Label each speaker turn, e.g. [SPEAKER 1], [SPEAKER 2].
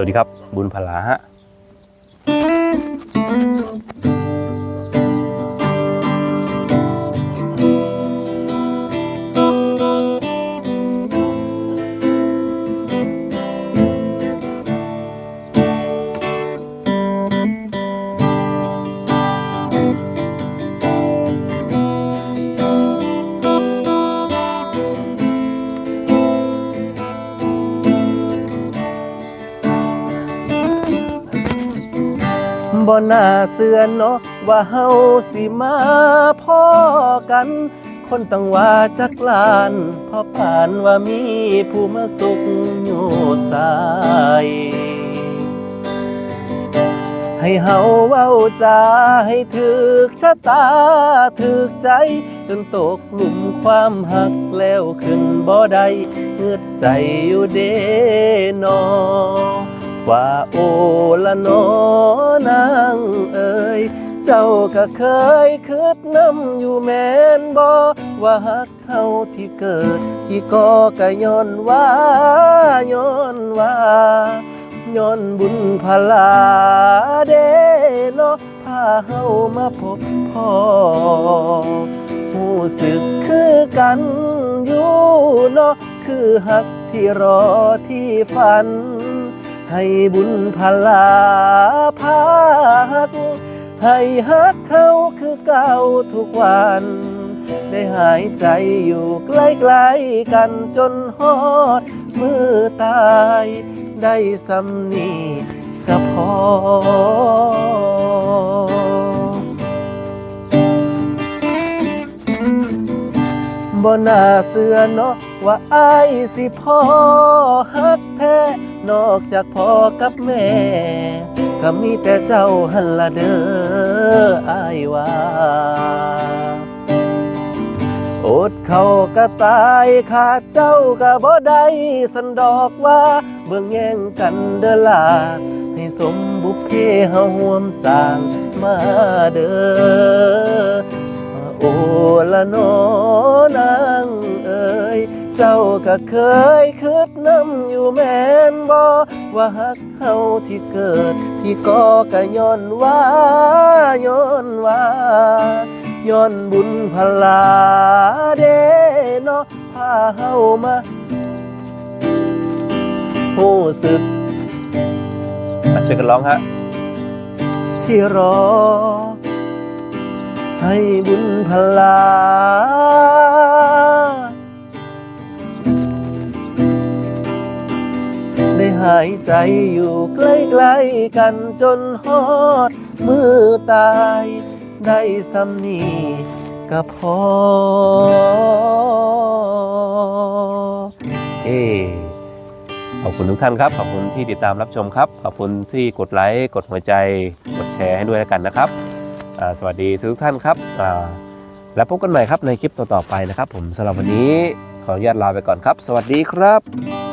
[SPEAKER 1] สวัสดีครับ บุญพลาฮะ
[SPEAKER 2] บ่น่าเสื่อเนาะว่าเฮาสิมาพ่อกัน คนตั้งว่าจักลานพอผ่านว่ามีผู้มาสุขอยู่สายให้เฮาเว้าจาให้ถึกชะตาถึกใจ จนตกหลุมความหักแล้วขึ้นบ่ได้เงือดใจอยู่เด้นอ ว่าโอละนอนางเอ๋ยเจ้าก็เคยคิดน้ำอยู่แมนบ่ว่าฮักเฮาที่เกิดที่ก็กะย้อนว่าย้อนว่าย้อนบุญพลาเดเนาะพาเฮามาพบพ่อหูสึกคือกันอยู่เนาะคือฮักที่รอที่ฝัน ให้บุญพลาพาฮักให้ฮักเขาคือเก่าทุกวัน ได้หายใจอยู่ใกล้ๆกันจนฮอด มือตาย ได้สำนีก็พอ บ่น่าเสือเนาะว่าอายสิพ่อฮักแท้ นอกจากพ่อกับแม่ ก็มีแต่เจ้าหันละเด้ออายว่าอดเขาก็ตายขาดเจ้าก็บ่ได้สันดอกว่าเบิ่งแย่งกันเด้อล่ะให้สมบุพเพเฮาห่วมสร้างมาเด้อ โอละนอนางเอ๋ยเจ้าก็เคยคิดน้ำอยู่แม่นบ่ว่าฮักเฮาที่เกิด ที่ก็กะย้อนว่าย้อนว่าย้อนบุญพลาเด้เนาะพาเฮามาหูสึก
[SPEAKER 1] อะช่วยกันร้องฮะ
[SPEAKER 2] ที่รอ ให้บุญพลา ได้หายใจอยู่ใกล้ๆกันจนฮอด มือตาย ได้สำนีก็พอ
[SPEAKER 1] เอขอบคุณทุกท่านครับ ขอบคุณที่ติดตามรับชมครับ ขอบคุณที่กดไลค์ กดหัวใจ กดแชร์ให้ด้วยแล้วกันนะครับ สวัสดีทุกท่านครับแล้วพบกันใหม่ครับในคลิปต่อๆไปนะครับ ผมสำหรับวันนี้ขออนุญาตลาไปก่อนครับ สวัสดีครับ